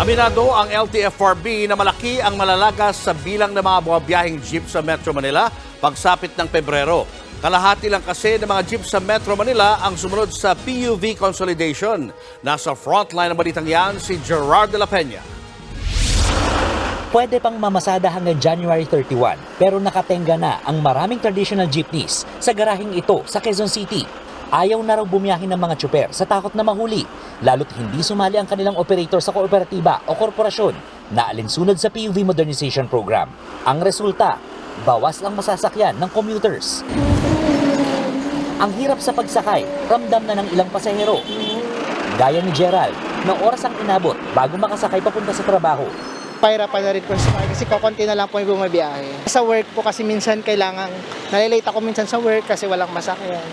Aminado ang LTFRB na malaki ang malalagas sa bilang ng mga buwabiyahing jeep sa Metro Manila pagsapit ng Pebrero. Kalahati lang kasi ng mga jeep sa Metro Manila ang sumunod sa PUV consolidation. Nasa frontline ng balitang yan si Gerard de la Peña. Pwede pang mamasada hanggang January 31 pero nakatenga na ang maraming traditional jeepneys sa garahing ito sa Quezon City. Ayaw na raw bumiyahin ng mga tsuper sa takot na mahuli, lalo't hindi sumali ang kanilang operator sa kooperatiba o korporasyon na alinsunod sa PUV Modernization Program. Ang resulta, bawas ang masasakyan ng commuters. Ang hirap sa pagsakay, ramdam na ng ilang pasahero. Gaya ni Gerald, na oras ang inabot bago makasakay papunta sa trabaho pahirapan na rin po sumakay kasi kakunti na lang po yung bumabiyahe. Sa work po kasi minsan kailangan, nalilate ako minsan sa work kasi walang masakyan.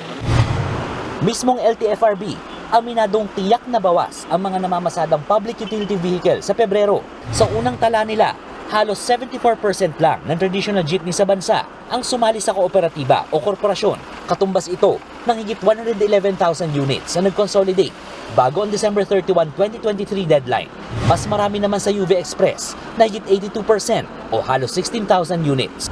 Mismong LTFRB, aminadong tiyak na bawas ang mga namamasadang public utility vehicle sa Pebrero. Sa unang tala nila, halos 74% lang ng traditional jeepney sa bansa ang sumali sa kooperatiba o korporasyon. Katumbas ito ng higit 111,000 units na nag-consolidate bago ang December 31, 2023 deadline. Mas marami naman sa UV Express na higit 82% o halos 16,000 units.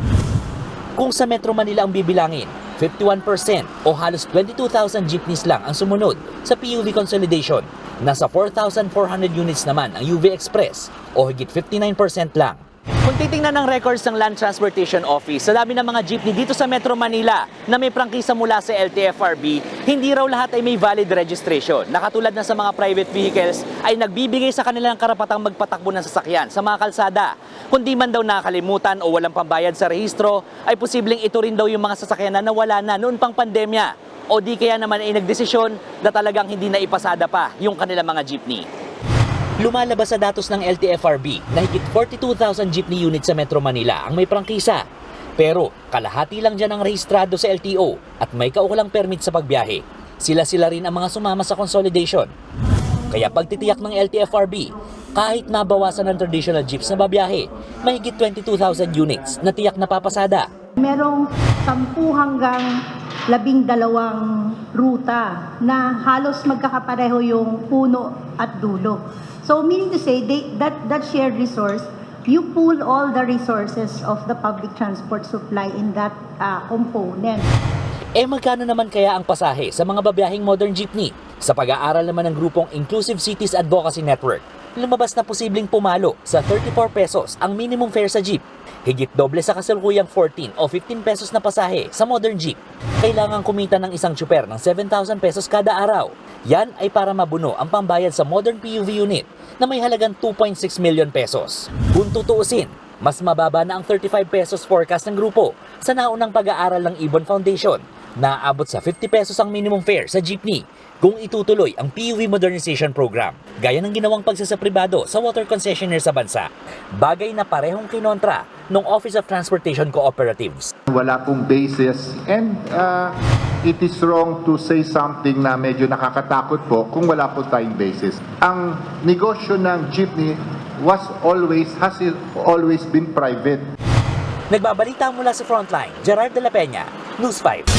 Kung sa Metro Manila ang bibilangin, 51% o halos 22,000 jeepneys lang ang sumunod sa PUV consolidation. Nasa 4,400 units naman ang UV Express o higit 59% lang. Kung titingnan ng records ng Land Transportation Office, sa dami ng mga jeepney dito sa Metro Manila na may prangkisa mula sa LTFRB, hindi raw lahat ay may valid registration. Nakatulad na sa mga private vehicles ay nagbibigay sa kanilang karapatang magpatakbo ng sasakyan sa mga kalsada. Kung di man daw nakakalimutan o walang pambayad sa rehistro, ay posibleng ito rin daw yung mga sasakyan na nawala na noon pang pandemya. O di kaya naman ay nagdesisyon na talagang hindi na ipasada pa yung kanilang mga jeepney. Lumalabas sa datos ng LTFRB na higit 42,000 jeepney units sa Metro Manila ang may prangkisa. Pero kalahati lang dyan ang rehistrado sa LTO at may kaukulang permit sa pagbiyahe. Sila-sila rin ang mga sumama sa consolidation. Kaya pagtitiyak ng LTFRB, kahit nabawasan ng traditional jeeps na babiyahe, may higit 22,000 units na tiyak na papasada. Merong 10 hanggang labing dalawang ruta na halos magkakapareho yung puno at dulo. So meaning to say, they, that, that shared resource, you pool all the resources of the public transport supply in that uh, component. Eh magkano naman kaya ang pasahe sa mga babiyahing modern jeepney? Sa pag-aaral naman ng grupong Inclusive Cities Advocacy Network, lumabas na posibleng pumalo sa 34 pesos ang minimum fare sa jeep. Higit doble sa kasalukuyang 14 o 15 pesos na pasahe sa modern jeep. Kailangan kumita ng isang tsuper ng 7,000 pesos kada araw. Yan ay para mabuno ang pambayad sa modern PUV unit na may halagang 2.6 million pesos. Kung tutuusin, mas mababa na ang 35 pesos forecast ng grupo sa naunang pag-aaral ng Ibon Foundation na aabot sa 50 pesos ang minimum fare sa jeepney kung itutuloy ang PUV Modernization Program, gaya ng ginawang pagsasapribado sa water concessionaire sa bansa. Bagay na parehong kinontra ng Office of Transportation Cooperatives. Wala pong basis and uh, it is wrong to say something na medyo nakakatakot po kung wala po tayong basis. Ang negosyo ng jeepney was always, has always been private. Nagbabalita mula sa Frontline, Gerard de la Peña, News 5.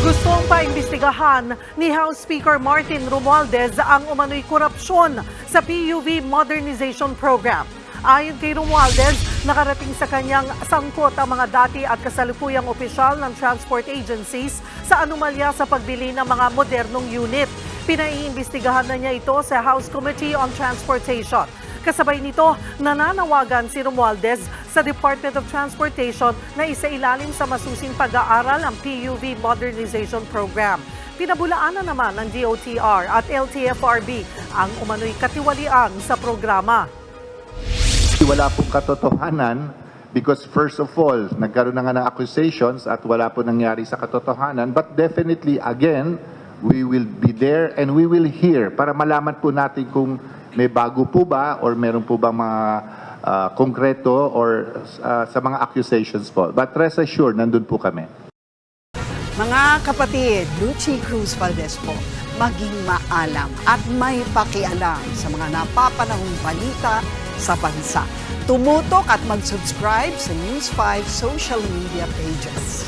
Gustong paimbestigahan ni House Speaker Martin Romualdez ang umano'y korupsyon sa PUV Modernization Program. Ayon kay Romualdez, nakarating sa kanyang sangkot ang mga dati at kasalukuyang opisyal ng transport agencies sa anomalya sa pagbili ng mga modernong unit. Pinaiimbestigahan na niya ito sa House Committee on Transportation. Kasabay nito, nananawagan si Romualdez sa Department of Transportation na isailalim sa masusing pag-aaral ang PUV Modernization Program. Pinabulaanan naman ng DOTR at LTFRB ang umano'y katiwalian sa programa. Wala pong katotohanan because first of all, nagkaroon na nga ng accusations at wala po nangyari sa katotohanan. But definitely, again, we will be there and we will hear para malaman po natin kung may bago po ba or meron po bang mga ah, konkreto or ah, sa mga accusations po. But rest assured, nandun po kami. Mga kapatid, Lucy Cruz Valdez po, maging maalam at may pakialam sa mga napapanahong balita sa bansa. Tumutok at mag-subscribe sa News 5 social media pages.